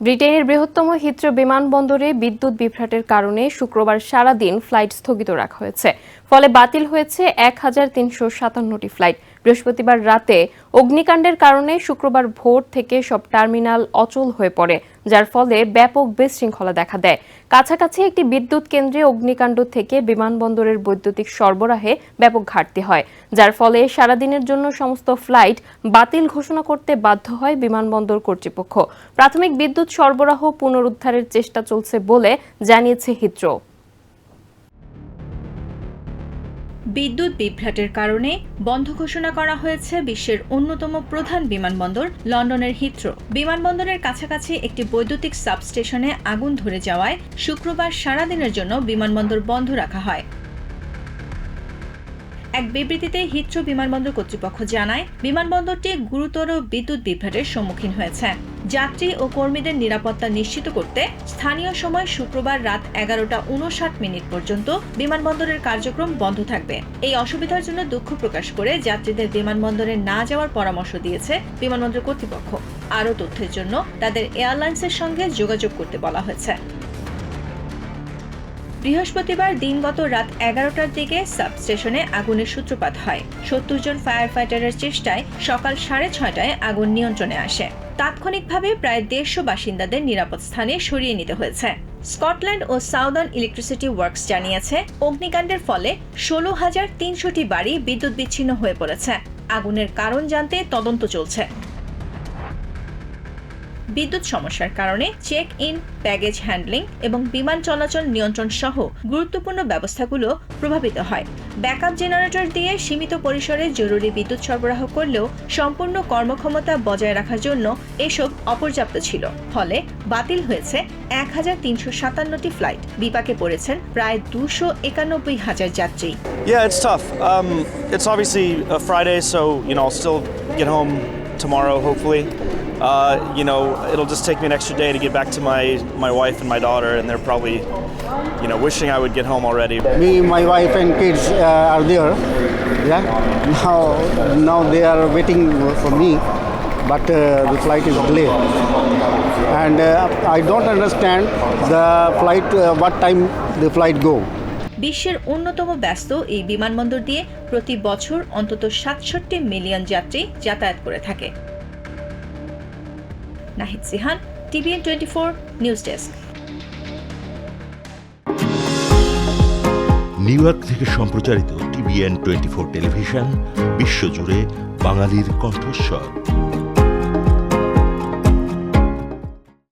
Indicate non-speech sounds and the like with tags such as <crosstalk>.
ব্রিটেনের বৃহত্তম হিত্র বিমানবন্দরে বিদ্যুৎ বিভ্রাটের কারণে শুক্রবার সারা দিন ফ্লাইট স্থগিত রাখা হয়েছে। ফলে বাতিল হয়েছে এক হাজার তিনশো সাতান্নটি ফ্লাইট। বৃহস্পতিবার রাতে অগ্নিকাণ্ডের কারণে শুক্রবার ভোর থেকে সব টার্মিনাল অচল হয়ে পড়ে, যার ফলে ব্যাপক বিশৃঙ্খলা দেখা দেয়। কাছাকাছি একটি বিদ্যুৎ কেন্দ্রে অগ্নিকাণ্ড থেকে বিমানবন্দরের বৈদ্যুতিক সরবরাহে ব্যাপক ঘাটতি হয়, যার ফলে সারাদিনের জন্য সমস্ত ফ্লাইট বাতিল ঘোষণা করতে বাধ্য হয় বিমানবন্দর কর্তৃপক্ষ। প্রাথমিক বিদ্যুৎ সরবরাহ পুনরুদ্ধারের চেষ্টা চলছে বলে জানিয়েছে হিথ্রো। বিদ্যুৎ বিভ্রাটের কারণে বন্ধ ঘোষণা করা হয়েছে বিশ্বের অন্যতম প্রধান বিমানবন্দর, লন্ডনের হিথ্রো। বিমানবন্দরের কাছাকাছি একটি বৈদ্যুতিক সাবস্টেশনে আগুন ধরে যাওয়ায় শুক্রবার সারাদিনের জন্য বিমানবন্দর বন্ধ রাখা হয়। এক বিবৃতিতে হিথ্রো বিমানবন্দর কর্তৃপক্ষ জানায়, বিমানবন্দরটি গুরুতর বিদ্যুৎ বিভ্রাটের সম্মুখীন হয়েছে। যাত্রী ও কর্মীদের নিরাপত্তা নিশ্চিত করতে স্থানীয় সময় শুক্রবার রাত এগারোটা উনষাট মিনিট পর্যন্ত বিমানবন্দরের কার্যক্রম বন্ধ থাকবে। এই অসুবিধার জন্য দুঃখ প্রকাশ করে যাত্রীদের বিমানবন্দরে না যাওয়ার পরামর্শ দিয়েছে বিমানবন্দর কর্তৃপক্ষ। আরও তথ্যের জন্য তাদের এয়ারলাইন্সের সঙ্গে যোগাযোগ করতে বলা হয়েছে। বৃহস্পতিবার দিনগত রাত এগারোটার দিকে সাবস্টেশনে আগুনের সূত্রপাত হয়। সত্তর জন ফায়ার ফাইটারের চেষ্টায় সকাল সাড়ে ছয়টায় আগুন নিয়ন্ত্রণে আসে। তাৎক্ষণিকভাবে প্রায় দেড়শো বাসিন্দাদের নিরাপদ স্থানে সরিয়ে নিতে হয়েছে। স্কটল্যান্ড ও সাউদার্ন ইলেকট্রিসিটি ওয়ার্কস জানিয়েছে, অগ্নিকাণ্ডের ফলে ষোলো হাজার তিনশোটি বাড়ি বিদ্যুৎ বিচ্ছিন্ন হয়ে পড়েছে। আগুনের কারণ জানতে তদন্ত চলছে। বিদ্যুৎ সমস্যার কারণে চেক ইন ব্যাগেজ হ্যান্ডলিং এবং বিমান চলাচল নিয়ন্ত্রণ সহ গুরুত্বপূর্ণ ব্যবস্থাগুলো প্রভাবিত হয়। ব্যাকআপ জেনারেটর দিয়ে সীমিত পরিসরে জরুরি বিদ্যুৎ সরবরাহ করলেও সম্পূর্ণ কর্মক্ষমতা বজায় রাখার জন্য এসব অপর্যাপ্ত ছিল। ফলে বাতিল হয়েছে এক হাজার তিনশো সাতান্নটি ফ্লাইট। বিপাকে পড়েছেন প্রায় দুশো একানব্বই হাজার যাত্রী। Yeah, it's tough. Um, it's obviously a Friday, so you know I'll still get home tomorrow, hopefully. Uh, you know, it'll just take me an extra day to get back to my my wife and my daughter, and they're probably, you know, wishing I would get home already. Me, my wife, and kids uh, are there. Yeah. <laughs> Now, now they are waiting for me, but uh, the flight is delayed, and uh, I don't understand the flight. Uh, what time the flight go? বিশ্বের অন্যতম ব্যস্ত এই বিমানবন্দর দিয়ে প্রতি বছর অন্তত সাতষট্টি মিলিয়ন যাত্রী যাতায়াত করে থাকে। Nahid Sihan, TVN twenty four news desk. New York থেকে সম্প্রচারিত টিভিএন টোয়েন্টি ফোর টেলিভিশন, বিশ্বজুড়ে বাঙালির কণ্ঠস্বর।